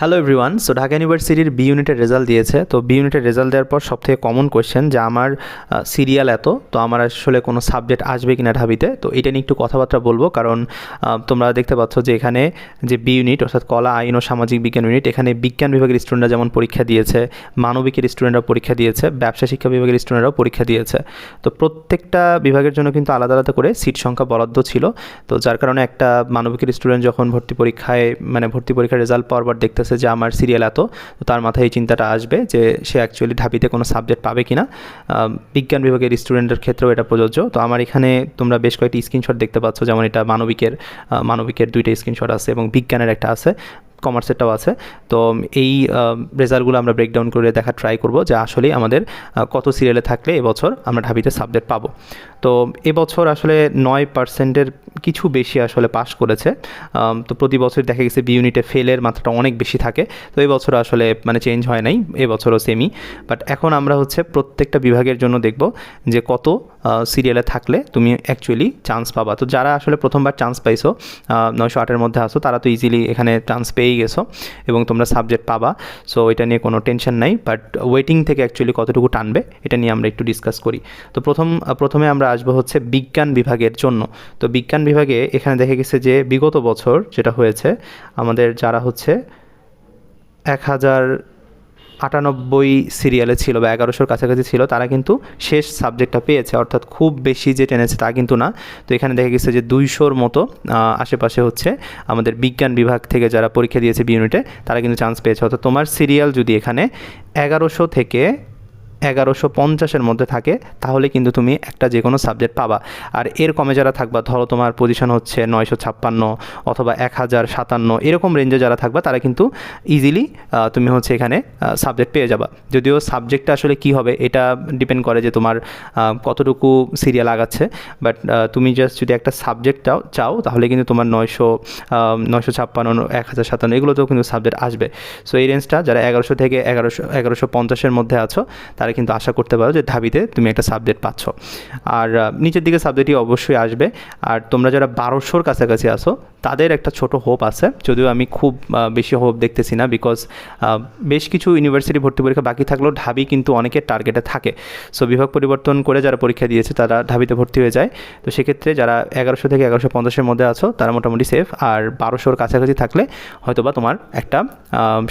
Hello everyone so Dhaka ইউনিভার্সিটির B ইউনিটের result দিয়েছে। তো বি ইউনিটের রেজাল্ট দেওয়ার পর সবথেকে কমন কোয়েশ্চেন যে আমার সিরিয়াল এত, তো আমার আসলে কোনো সাবজেক্ট আসবে কিনা ঢাবিতে? তো এটা নিয়ে একটু কথাবার্তা বলব। কারণ তোমরা দেখতে পাচ্ছ যে এখানে যে বি ইউনিট অর্থাৎ কলা, আইন ও সামাজিক বিজ্ঞান ইউনিট এখানে বিজ্ঞান বিভাগের স্টুডেন্টরা যেমন পরীক্ষা দিয়েছে, মানবিকের স্টুডেন্টরা পরীক্ষা দিয়েছে, ব্যবসা শিক্ষা বিভাগের স্টুডেন্টরাও পরীক্ষা দিয়েছে। তো প্রত্যেকটা বিভাগের জন্য কিন্তু আলাদা আলাদা করে সিট সংখ্যা বরাদ্দ ছিল। তো যার কারণে একটা মানবিকের স্টুডেন্ট যখন ভর্তি পরীক্ষায় মানে ভর্তি পরীক্ষার রেজাল্ট পাওয়ার পর দেখতেছে যে আমার সিরিয়াল এত তার মাথায় এই চিন্তাটা আসবে যে সে অ্যাকচুয়ালি ঢাবিতে কোনো সাবজেক্ট পাবে কিনা। না বিজ্ঞান বিভাগের স্টুডেন্টের ক্ষেত্রেও এটা প্রযোজ্য। তো আমার এখানে তোমরা বেশ কয়েকটি স্ক্রিনশট দেখতে পাচ্ছ, যেমন এটা মানবিকের মানবিকের দুইটা স্ক্রিনশট আছে এবং বিজ্ঞানের একটা আছে। কমার্সেরটাও আছে। তো এই রেজাল্টগুলো আমরা ব্রেকডাউন করে দেখা ট্রাই করব যে আসলেই আমাদের কত সিরিয়ালে থাকলে এবছর আমরা ঢাবিতে সাবজেক্ট পাবো। তো এবছর আসলে নয় পার্সেন্টের কিছু বেশি আসলে পাশ করেছে। তো প্রতি বছর দেখা গেছে বি ইউনিটে ফেলের মাত্রাটা অনেক বেশি থাকে। তো এবছর আসলে মানে চেঞ্জ হয় নাই, এবছরও সেমই বাট এখন আমরা হচ্ছে প্রত্যেকটা বিভাগের জন্য দেখব যে কত সিরিয়ালে থাকলে তুমি অ্যাকচুয়ালি চান্স পাবা। তো যারা আসলে প্রথমবার চান্স পাইছো নয়শো আটের মধ্যে আসো তারা তো ইজিলি এখানে চান্স পেয়েই গেছো এবং তোমরা সাবজেক্ট পাবা। সো এটা নিয়ে কোনো টেনশন নাই বাট ওয়েটিং থেকে অ্যাকচুয়ালি কতটুকু টানবে, এটা নিয়ে আমরা একটু ডিসকাস করি। তো প্রথম, প্রথমে আমরা আসব হচ্ছে বিজ্ঞান বিভাগের জন্য। তো বিজ্ঞান বিভাগে এখানে দেখা গেছে যে বিগত বছর যেটা হয়েছে, আমাদের যারা হচ্ছে এক হাজার আটানব্বই সিরিয়ালে ছিল বা এগারোশোর কাছাকাছি ছিল, তারা কিন্তু শেষ সাবজেক্টটা পেয়েছে, অর্থাৎ খুব বেশি যে টেনেছে তা কিন্তু না। তো এখানে দেখা গেছে যে দুইশোর মতো আশেপাশে হচ্ছে আমাদের বিজ্ঞান বিভাগ থেকে যারা পরীক্ষা দিয়েছে বি ইউনিটে তারা কিন্তু চান্স পেয়েছে। অর্থাৎ তোমার সিরিয়াল যদি এখানে এগারোশো থেকে এগারোশো পঞ্চাশের মধ্যে থাকে, তাহলে কিন্তু তুমি একটা যে কোনো সাবজেক্ট পাবা। আর এর কমে যারা থাকবা, ধরো তোমার পজিশন হচ্ছে নয়শো ছাপ্পান্ন অথবা এক হাজার সাতান্ন, এরকম রেঞ্জে যারা থাকবা, তারা কিন্তু ইজিলি তুমি হচ্ছে এখানে সাবজেক্ট পেয়ে যাবা। যদিও সাবজেক্টটা আসলে কি হবে, এটা ডিপেন্ড করে যে তোমার কতটুকু সিরিয়াল আগাচ্ছে। বাট তুমি জাস্ট যদি একটা সাবজেক্ট চাও চাও, তাহলে কিন্তু তোমার নয়শো নয়শো ছাপ্পান্ন, এক হাজার সাতান্ন, এগুলোতেও কিন্তু সাবজেক্ট আসবে। সো এই রেঞ্জটা যারা এগারোশো থেকে এগারোশো এগারোশো পঞ্চাশের মধ্যে আছো, তারা কিন্তু আশা করতে পারো যে ঢাবিতে তুমি একটা সাবজেক্ট পাচ্ছ। আর নিচের দিকে সাবজেক্টই অবশ্যই আসবে। আর তোমরা যারা বারোশোর কাছাকাছি আসো তাদের একটা ছোট হোপ আছে। যদিও আমি খুব বেশি হোপ দেখতেছি না বিকজ বেশ কিছু ইউনিভার্সিটি ভর্তি পরীক্ষা বাকি থাকলেও ঢাবি কিন্তু অনেকের টার্গেটে থাকে। সো বিভাগ পরিবর্তন করে যারা পরীক্ষা দিয়েছে, তারা ঢাবিতে ভর্তি হয়ে যায়। তো সেক্ষেত্রে যারা এগারোশো থেকে এগারোশো পঞ্চাশের মধ্যে আছো, তারা মোটামুটি সেফ আর বারোশোর কাছাকাছি থাকলে হয়তোবা তোমার একটা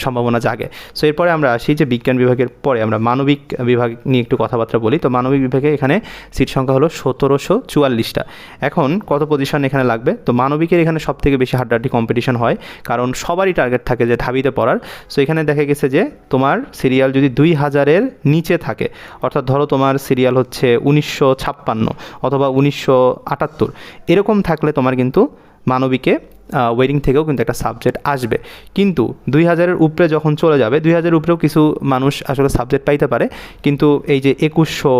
সম্ভাবনা জাগে। সো এরপরে আমরা আসি যে বিজ্ঞান বিভাগের পরে আমরা মানবিক বিভাগ নিয়ে একটু কথাবার্তা বলি। তো মানবিক বিভাগে এখানে সিট সংখ্যা হলো সতেরোশো চুয়াল্লিশটা। এখন কত পজিশন এখানে লাগবে? তো মানবিকের এখানে সব থেকে বেশি হাড্ডাহাড্ডি কম্পিটিশন হয়, কারণ সবারই টার্গেট থাকে যে ঢাবিতে পড়ার। সো এখানে দেখা গেছে যে তোমার সিরিয়াল যদি দুই হাজারের নিচে থাকে, অর্থাৎ ধরো তোমার সিরিয়াল হচ্ছে উনিশশো ছাপ্পান্ন অথবা উনিশশো আটাত্তর, এরকম থাকলে তোমার কিন্তু মানবিকে ওয়েডিং থেকেও কিন্তু একটা সাবজেক্ট আসবে। কিন্তু দুই হাজারের উপরে যখন চলে যাবে, দুই হাজারের উপরেও কিছু মানুষ আসলে সাবজেক্ট পাইতে পারে। কিন্তু এই যে একুশশো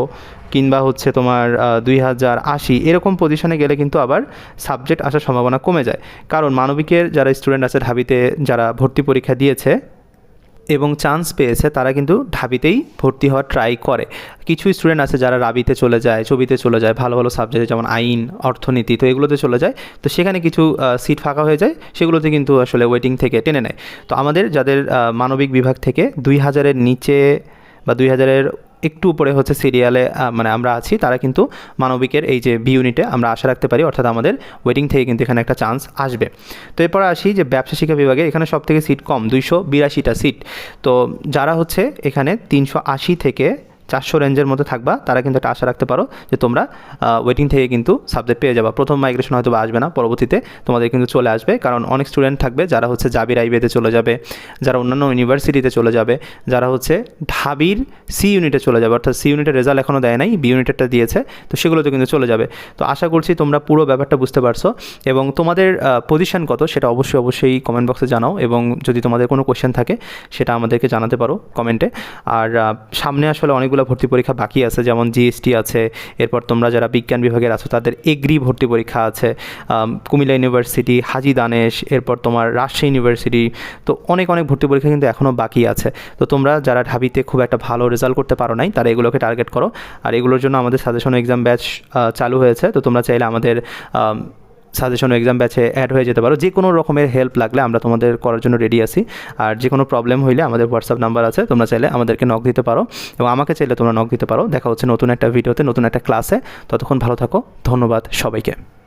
কিংবা হচ্ছে তোমার দুই হাজার আশি, এরকম পজিশনে গেলে কিন্তু আবার সাবজেক্ট আসার সম্ভাবনা কমে যায়। কারণ মানবিকের যারা স্টুডেন্ট আছে ঢাবিতে, যারা ভর্তি পরীক্ষা দিয়েছে এবং চান্স পেয়েছে, তারা কিন্তু ঢাবিতেই ভর্তি হওয়ার ট্রাই করে। কিছু স্টুডেন্ট আছে যারা রাবিতে চলে যায়, ছবিতে চলে যায়, ভালো ভালো সাবজেক্টে যেমন আইন, অর্থনীতি, তো এগুলোতে চলে যায়। তো সেখানে কিছু সিট ফাঁকা হয়ে যায়, সেগুলোতে কিন্তু আসলে ওয়েটিং থেকে টেনে নেয়। তো আমাদের যাদের মানবিক বিভাগ থেকে দুই হাজারের নিচে বা দুই হাজারের একটু উপরে হচ্ছে সিরিয়ালে মানে আমরা আছি, তারা কিন্তু মানবিকের এই যে বি ইউনিটে আমরা আশা রাখতে পারি, অর্থাৎ আমাদের ওয়েটিং থেকে কিন্তু এখানে একটা চান্স আসবে। তো এরপর আসি যে ব্যবসা শিক্ষা বিভাগে, এখানে সব থেকে সিট কম, দুইশো বিরাশিটা সিট তো যারা হচ্ছে এখানে তিনশো আশি থেকে চারশো রেঞ্জের মধ্যে থাকবা, তারা কিন্তু একটা আশা রাখতে পারো যে তোমরা ওয়েটিং থেকে কিন্তু সাবজেক্ট পেয়ে যাবা। প্রথম মাইগ্রেশন হয়তো আসবে না, পরবর্তীতে তোমাদের কিন্তু চলে আসবে। কারণ অনেক স্টুডেন্ট থাকবে যারা হচ্ছে জাবির আইবিতে চলে যাবে, যারা অন্যান্য ইউনিভার্সিটিতে চলে যাবে, যারা হচ্ছে ঢাবির সি ইউনিটে চলে যাবে। অর্থাৎ সি ইউনিটের রেজাল্ট এখনও দেয় নাই বি ইউনিটেরটা দিয়েছে, তো সেগুলোতে কিন্তু চলে যাবে। তো আশা করছি তোমরা পুরো ব্যাপারটা বুঝতে পারছ। এবং তোমাদের পজিশন কত সেটা অবশ্যই অবশ্যই কমেন্ট বক্সে জানাও। এবং যদি তোমাদের কোনো কোয়েশ্চেন থাকে, সেটা আমাদেরকে জানাতে পারো কমেন্টে আর সামনে আসলে অনেকগুলো ভর্তি পরীক্ষা বাকি আছে যেমন জিএসটি আছে এরপর তোমরা যারা বিজ্ঞান বিভাগের আছো তাদের এগ্রি ভর্তি পরীক্ষা আছে কুমিল্লা ইউনিভার্সিটি হাজি দানেশ এরপর তোমার রাজশাহী ইউনিভার্সিটি তো অনেক অনেক ভর্তি পরীক্ষা কিন্তু এখনও বাকি আছে। তো তোমরা যারা ঢাবিতে খুব একটা ভালো রেজাল্ট করতে পারো নাই তারা এগুলোকে টার্গেট করো। আর এগুলোর জন্য আমাদের সাজেশন এক্সাম ব্যাচ চালু হয়েছে তো তোমরা চাইলে আমাদের আম, সাজেশন এক্সাম ব্যাচে অ্যাড হয়ে যেতে পারো। যে কোনো রকমের হেল্প লাগলে আমরা তোমাদের করার জন্য রেডি আছি। আর যে কোনো প্রবলেম হইলে আমাদের হোয়াটসঅ্যাপ নাম্বার আছে, তোমরা চাইলে আমাদেরকে নক দিতে পারো। এবং আমাকে চাইলে তোমরা নক দিতে পারো। দেখা হচ্ছে নতুন একটা ভিডিওতে নতুন একটা ক্লাসে ততক্ষণ ভালো থাকো। ধন্যবাদ সবাইকে।